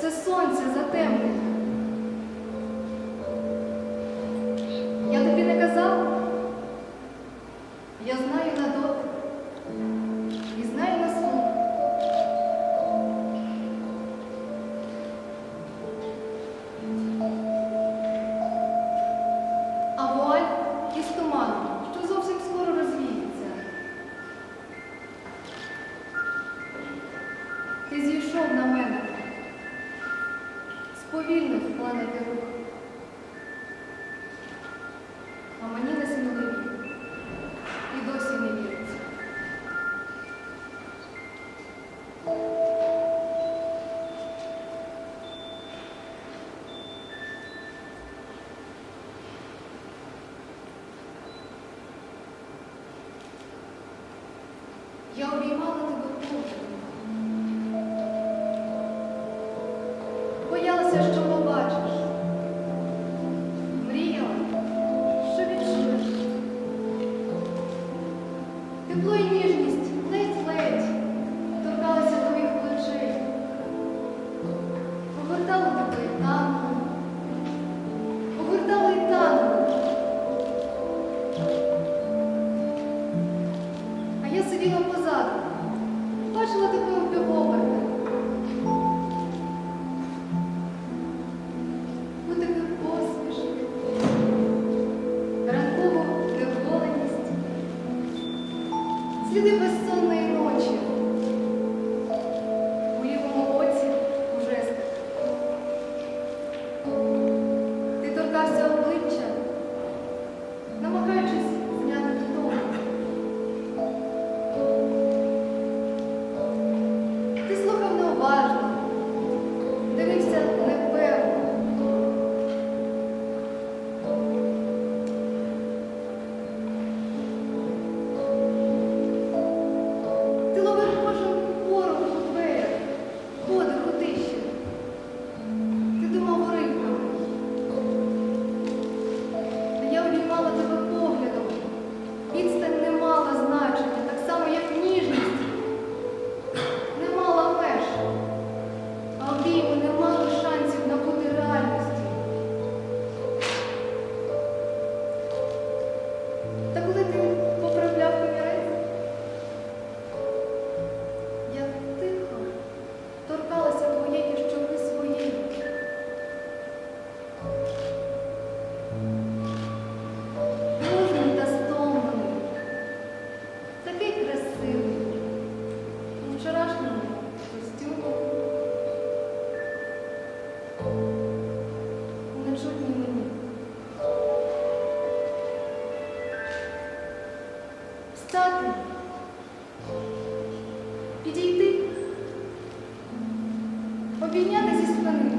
Це сонце затемнення. повільно впадати рух, а мені не сміливі і досі не віриться. Я обіймала тебе кожен. Тепло і ніжність ледь-ледь торкалися твоїх плечей, огортали тебе і танго, огортали і танго. А я сиділа позаду, бачила тебе обігове. Ти дивись сумний. Стати, підійти, обійняти зі спини,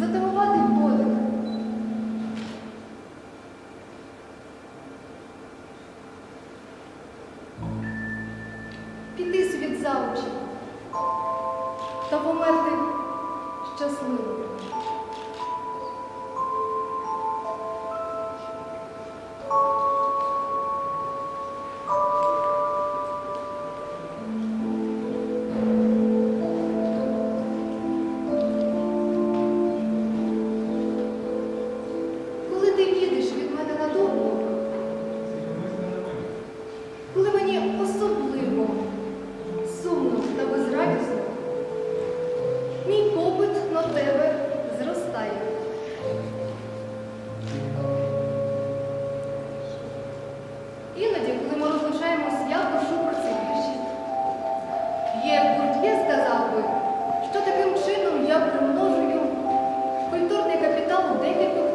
затимувати подих, піти собі за очі та померти щасливо. dentro do